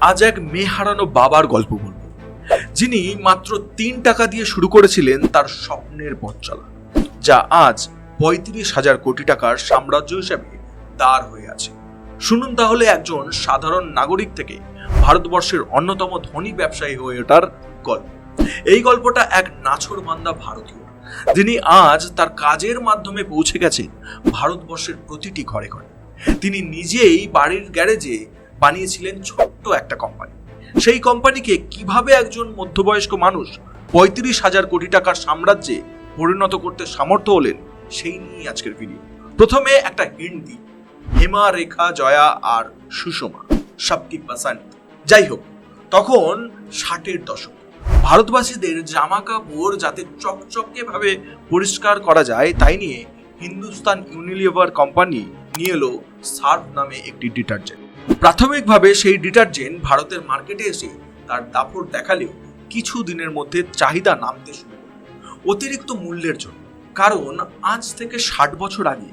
আজ এক মেয়ে হারানো বাবার গল্প বলব। যিনি মাত্র তিন টাকা দিয়ে শুরু করেছিলেন তার স্বপ্নের পথ চলা যা আজ পঁয়ত্রিশ হাজার কোটি টাকার সাম্রাজ্য হিসেবে দাঁড় হয়ে আছে। শুনুন তাহলে একজন সাধারণ নাগরিক থেকে ভারতবর্ষের অন্যতম ধনী ব্যবসায়ী হয়ে ওঠার গল্প। এই গল্পটা এক নাছর বান্দা ভারতীয়, যিনি আজ তার কাজের মাধ্যমে পৌঁছে গেছেন ভারতবর্ষের প্রতিটি ঘরে ঘরে। তিনি নিজেই বাড়ির গ্যারেজে বানিয়েছিলেন ছোট্ট একটা কোম্পানি সেই কোম্পানিকে কীভাবে একজন মধ্যবয়স্ক মানুষ পঁয়ত্রিশ হাজার কোটি টাকার সাম্রাজ্যে পরিণত করতে সামর্থ্য হলেন, সেই নিয়েই আজকের ভিডিও প্রথমে একটা হিন্দি, হেমা রেখা, জয়া আর সুষমা সবকি পাসান্দ যাই হোক, তখন ষাটের দশক। ভারতবাসীদের জামা কাপড় যাতে চকচকে ভাবে পরিষ্কার করা যায়, তাই নিয়ে হিন্দুস্তান ইউনিলিভার কোম্পানি নিয়ে এলো সার্ফ নামে একটি ডিটারজেন্ট। প্রাথমিকভাবে সেই ডিটারজেন্ট ভারতের মার্কেটে এসে তার দাপট দেখালেও কিছু দিনের মধ্যে চাহিদা নামতে শুরু অতিরিক্ত মূল্যের জন্য। কারণ আজ থেকে ষাট বছর আগে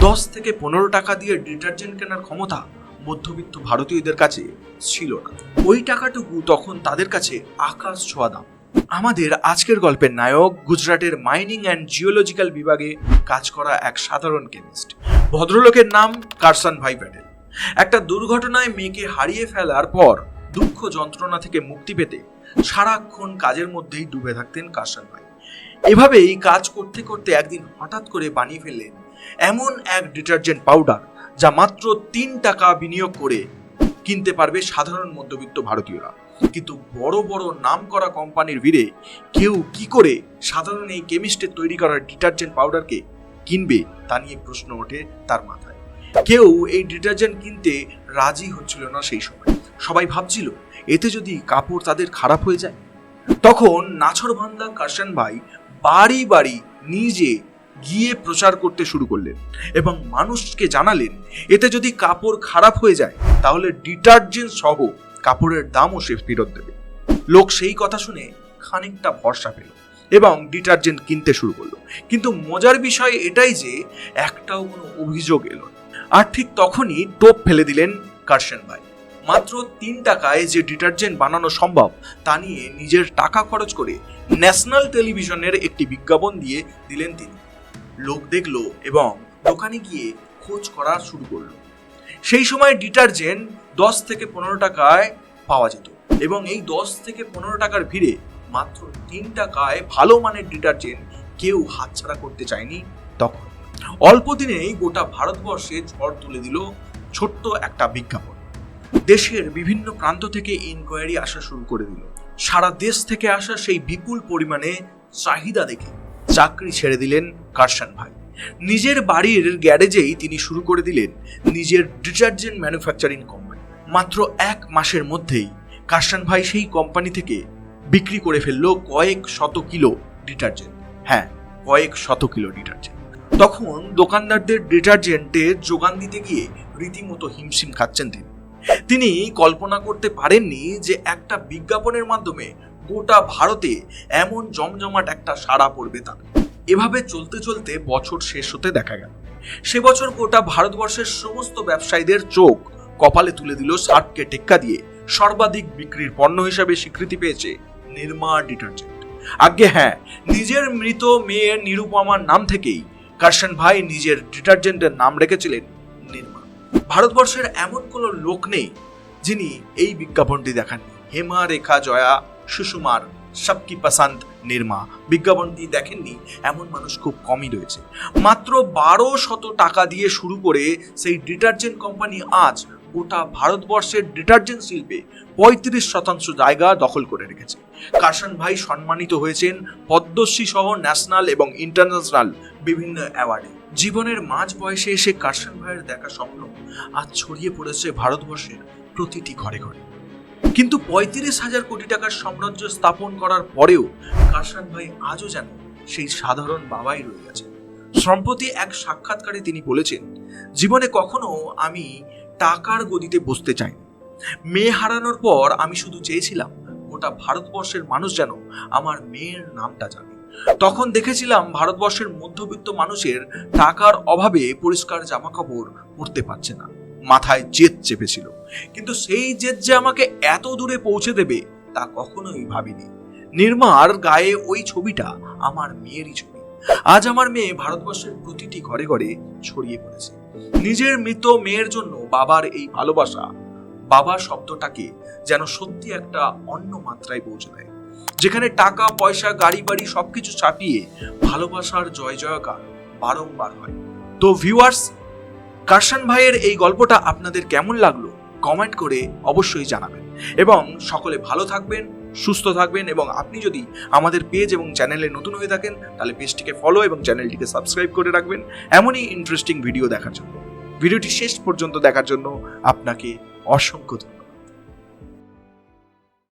দশ থেকে পনেরো টাকা দিয়ে ডিটারজেন্ট কেনার ক্ষমতা মধ্যবিত্ত ভারতীয়দের কাছে ছিল না। ওই টাকাটুকু তখন তাদের কাছে আকাশ ছোঁয়া দাম। আমাদের আজকের গল্পের নায়ক গুজরাটের মাইনিং অ্যান্ড জিওলজিক্যাল বিভাগে কাজ করা এক সাধারণ কেমিস্ট। ভদ্রলোকের নাম কারসান ভাই প্যাটেল একটা দুর্ঘটনায় মেয়েকে হারিয়ে ফেলার পর দুঃখ যন্ত্রণা থেকে মুক্তি পেতে সারাক্ষণ কাজের মধ্যেই ডুবে থাকতেন কারসান ভাই। এভাবেই কাজ করতে করতে একদিন হঠাৎ করে বানিয়ে ফেললেন এমন এক ডিটারজেন্ট পাউডার যা মাত্র তিন টাকা বিনিয়োগ করে কিনতে পারবে সাধারণ মধ্যবিত্ত ভারতীয়রা। কিন্তু বড় বড় নাম করা কোম্পানির ভিড়ে কেউ কি করে সাধারণ এই কেমিস্টের তৈরি করা ডিটারজেন্ট পাউডারকে কিনবে তা নিয়ে প্রশ্ন ওঠে তার মাথায়। কেউ এই ডিটারজেন্ট কিনতে রাজি হচ্ছিল না সেই সময়। সবাই ভাবছিল, এতে যদি কাপড় তাদের খারাপ হয়ে যায়। তখন নাছর ভান্দা কারসান ভাই বাড়ি বাড়ি নিজে গিয়ে প্রচার করতে শুরু করলেন এবং মানুষকে জানালেন, এতে যদি কাপড় খারাপ হয়ে যায়, তাহলে ডিটারজেন্ট সহ কাপড়ের দামও সে ফেরত দেবে। লোক সেই কথা শুনে খানিকটা ভরসা পেল এবং ডিটারজেন্ট কিনতে শুরু করল। কিন্তু মজার বিষয় এটাই যে, একটাও কোনো অভিযোগ এলো। আর ঠিক তখনই টোপ ফেলে দিলেন কারসেন ভাই। মাত্র তিন টাকায় যে ডিটারজেন্ট বানানো সম্ভব, তা নিয়ে নিজের টাকা খরচ করে ন্যাশনাল টেলিভিশনের একটি বিজ্ঞাপন দিয়ে দিলেন তিনি। লোক দেখল এবং দোকানে গিয়ে খোঁজ করা শুরু করল। সেই সময় ডিটারজেন্ট দশ থেকে পনেরো টাকায় পাওয়া যেত এবং এই দশ থেকে পনেরো টাকার ভিড়ে মাত্র তিন টাকায় ভালো মানের ডিটারজেন্ট কেউ হাতছাড়া করতে চায়নি তখন। অল্প দিনেই গোটা ভারতবর্ষে ঝড় তুলে দিল ছোট্ট একটা বিজ্ঞাপন। দেশের বিভিন্ন প্রান্ত থেকে ইনকোয়ারি আসা শুরু করে দিল। সারা দেশ থেকে আসা সেই বিপুল পরিমাণে চাহিদা দেখে চাকরি ছেড়ে দিলেন কারসান ভাই। নিজের বাড়ির গ্যারেজেই তিনি শুরু করে দিলেন নিজের ডিটারজেন্ট ম্যানুফ্যাকচারিং কোম্পানি। মাত্র এক মাসের মধ্যেই কারসান ভাই সেই কোম্পানি থেকে বিক্রি করে ফেলল কয়েক শত কিলো ডিটারজেন্ট। হ্যাঁ কয়েক শত কিলো ডিটারজেন্ট। তখন দোকানদারদের ডিটারজেন্টের যোগান দিতে গিয়ে রীতিমতো হিমশিম খাচ্ছেন তিনি। তিনি কল্পনা করতে পারেননি যে একটা বিজ্ঞাপনের মাধ্যমে গোটা ভারতে এমন জমজমাট একটা সাড়া পড়বে তার। এভাবে চলতে চলতে বছর শেষ হতে দেখা গেল। সে বছর গোটা ভারতবর্ষের সমস্ত ব্যবসায়ীদের চোখ কপালে তুলে দিল ষাটকে টেক্কা দিয়ে। সর্বাধিক বিক্রির পণ্য হিসাবে স্বীকৃতি পেয়েছে নির্মা ডিটারজেন্ট। আগে হ্যাঁ নিজের মৃত মেয়ের নিরুপমার নাম থেকেই কার্শন ভাই নিজের ডিটারজেন্টের নাম রেখেছিলেন নির্মা। ভারতবর্ষের এমন কোনো লোক নেই যিনি এই বিজ্ঞাপনটি দেখাননি। হেমা, রেখা, জয়া, সুষুমার সবকি পাসান্ত, নির্মা বিজ্ঞাপনটি দেখেননি, এমন মানুষ খুব কমই রয়েছে। মাত্র বারো শত টাকা দিয়ে শুরু করে সেই ডিটারজেন্ট কোম্পানি আজ গোটা ভারতবর্ষের ডিটারজেন্ট শিল্পে পঁয়ত্রিশ শতাংশ জায়গা দখল করে রেখেছে। কাশান ভাই সম্মানিত হয়েছেন পদ্মশ্রী সহ ন্যাশনাল এবং ইন্টারন্যাশনাল বিভিন্ন অ্যাওয়ার্ডে জীবনের মাঝ বয়সে এসে কাশান ভাইয়ের দেখা স্বপ্ন আজ ছড়িয়ে পড়েছে ভারতবর্ষের প্রতিটি ঘরে ঘরে। কিন্তু পঁয়ত্রিশ হাজার কোটি টাকার সাম্রাজ্য স্থাপন করার পরেও কাশান ভাই আজও যেন সেই সাধারণ বাবাই রয়ে গেছেন। সম্প্রতি এক সাক্ষাৎকারে তিনি বলেছেন, জীবনে কখনো আমি টাকার গদিতে বসতে চাইনি মেয়ে হারানোর পর আমি শুধু চেয়েছিলাম গোটা ভারতবর্ষের মানুষ যেন আমার মেয়ের নামটা জানে। তখন দেখেছিলাম ভারতবর্ষের মধ্যবিত্ত মানুষের টাকার অভাবে পরিষ্কার জামা কাপড় পরতে পারছে না। মাথায় জেদ চেপেছিল। কিন্তু সেই জেদ যে আমাকে এত দূরে পৌঁছে দেবে তা কখনোই ভাবিনি। নির্মার গায়ে ওই ছবিটা আমার মেয়েরই ছবি। আজ আমার মেয়ে ভারতবর্ষের প্রতিটি ঘরে ঘরে ছড়িয়ে পড়েছে। নিজের মৃত মেয়ের জন্য বাবার এই ভালোবাসা। বাবা শব্দটাকে যেন সত্যি একটা অন্য মাত্রায় পৌঁছে দেয়। যেখানে টাকা, পয়সা, গাড়ি বাড়ি সবকিছু ছাপিয়ে ভালোবাসার জয় জয়কার বারংবার হয়। তো ভিউয়ার্স কার্শন ভাইয়ের এই গল্পটা আপনাদের কেমন লাগল? কমেন্ট করে অবশ্যই জানাবেন। এবং সকলে ভালো থাকবেন, সুস্থ থাকবেন এবং আপনি যদি আমাদের পেজ এবং চ্যানেলে নতুন হয়ে থাকেন, তাহলে পেজটিকে ফলো এবং চ্যানেলটিকে সাবস্ক্রাইব করে রাখবেন এমনই ইন্টারেস্টিং ভিডিও দেখার জন্য। ভিডিওটি শেষ পর্যন্ত দেখার জন্য আপনাকে অসংখ্য ধন্যবাদ।